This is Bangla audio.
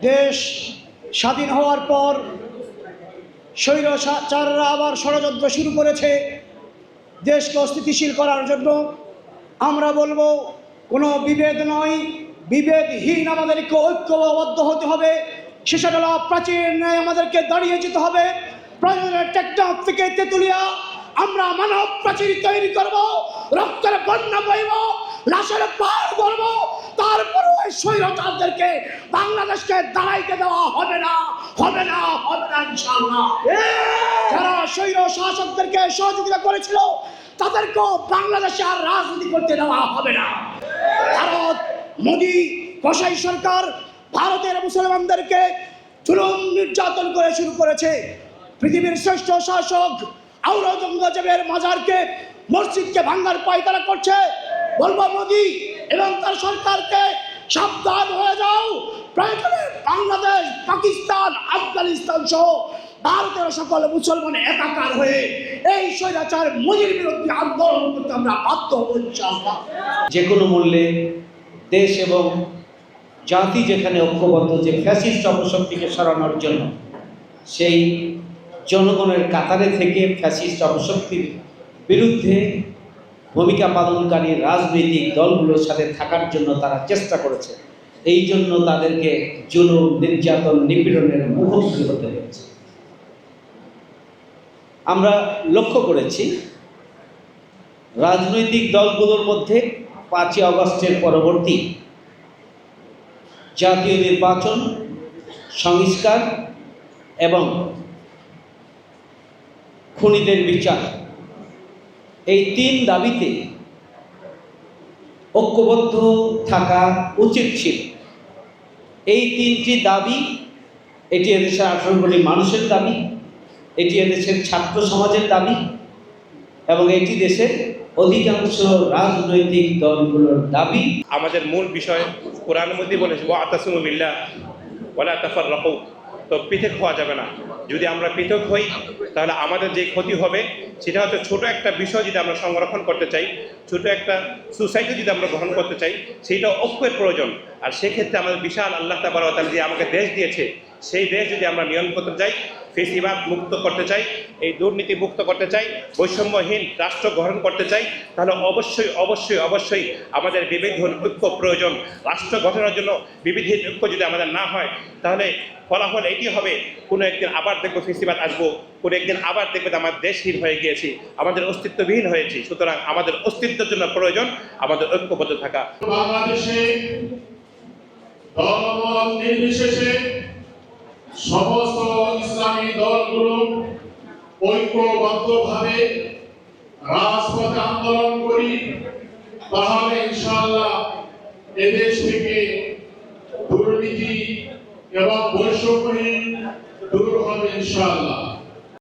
দেশ স্বাধীন হওয়ার পর স্বৈরচাররা আবার ষড়যন্ত্র শুরু করেছে দেশকে অস্থিতিশীল করার জন্য। আমরা বলব, কোনো বিভেদ নয়। বিভেদহীন আমাদেরকে ঐক্যবদ্ধ হতে হবে। হলো প্রাচীর ন্যায় আমাদেরকে দাঁড়িয়ে যেতে হবে। প্রয়োজনের টেকনাফ থেকে তেতুলিয়া আমরা মানব প্রাচীর তৈরি করব। রক্তের বন্যা বইব, লাশের পার স্বৈরচারদেরকে বাংলাদেশকে দাঁড়াইতে দেওয়া হবে না হবে না হবে না ইনশাআল্লাহ। যারা স্বৈর শাসকদেরকে সহযোগিতা করেছিল তাদেরকেও বাংলাদেশে আর রাজনীতি করতে দেওয়া হবে না। ভারত মোদী কসাই সরকার ভারতের মুসলমানদেরকে জুলুম নির্যাতন করে শুরু করেছে। পৃথিবীর শ্রেষ্ঠ শাসক আওরঙ্গজেবের মাজারকে মসজিদকে ভাঙ্গার পায়তারা করছে। বলব মোদী এবং তার সরকারকে সাবধান হয়ে যাও। বাংলাদেশ, পাকিস্তান, আফগানিস্তান সহ ভারতের সকল মুসলমান একাকার হয়ে এই স্বৈরাচার, মজির বিরুদ্ধে আন্দোলন করতে আমরা বাধ্য হব যে কোনো মূল্যে দেশ এবং জাতি যেখানে ঐক্যবদ্ধ, যে ফ্যাসিস্ট অপশক্তিকে সরানোর জন্য, সেই জনগণের কাতারে থেকে ফ্যাসিস্ট অপশক্তির বিরুদ্ধে ভূমিকা পালনকারী রাজনৈতিক দলগুলোর সাথে থাকার জন্য তারা চেষ্টা করেছে। এই জন্য তাদেরকে জুলুম, নির্যাতন, নিপীড়নের মুখোমুখি হতে হয়েছে। আমরা লক্ষ্য করেছি, রাজনৈতিক দলগুলোর মধ্যে পাঁচই অগস্টের পরবর্তী জাতীয় নির্বাচন, সংস্কার এবং খুনিদের বিচার এই তিন দাবিতে ঐক্যবদ্ধ থাকা উচিত ছিল। এই তিনটি দাবি, এটি এদেশের আঠারো কোটি মানুষের দাবি, এটি এদেশের ছাত্র সমাজের দাবি এবং এটি দেশের অধিকাংশ রাজনৈতিক দলগুলোর দাবি। আমাদের মূল বিষয়, কোরআনের মধ্যে বলেছে ও আতাসুমিল্লা ওলা তাফার রকৌ তো পৃথক হওয়া যাবে না। যদি আমরা পৃথক হই, তাহলে আমাদের যে ক্ষতি হবে সেটা হচ্ছে ছোট একটা বিষয় যদি আমরা সংরক্ষণ করতে চাই, ছোট একটা সুসাইটি যদি আমরা গ্রহণ করতে চাই, সেইটা ঐক্যের প্রয়োজন। আর সেক্ষেত্রে আমাদের বিশাল আল্লাহ তাবার যে আমাকে দেশ দিয়েছে, সেই দেশ যদি আমরা নিয়ন্ত্রণ করতে চাই ফেসিবাদ মুক্ত করতে চাই, এই দুর্নীতি মুক্ত করতে চাই, বৈষম্যহীন রাষ্ট্র গ্রহণ করতে চাই, তাহলে অবশ্যই অবশ্যই অবশ্যই আমাদের বিবিধ ঐক্য প্রয়োজন। রাষ্ট্র গঠনের জন্য বিবিধ ঐক্য যদি আমাদের না হয়, তাহলে ফলাফল এটি হবে, কোনো একদিন আবার দেখব ফেসিবাদ আসব, কোনো একদিন আবার দেখবে যে আমার দেশহীন হয়ে গিয়েছি, আমাদের অস্তিত্ববিহীন হয়েছি, সুতরাং আমাদের অস্তিত্বের জন্য প্রয়োজন আমাদের ঐক্যবদ্ধ থাকা। বাংলাদেশে সমস্ত ইসলামী দলগুলো ঐক্যবদ্ধভাবে রাজপথে আন্দোলন করি, তাহলে ইনশাল্লাহ এদেশ থেকে দুর্নীতি এবং বৈষম্যহীন দূর হবে ইনশাআল্লাহ।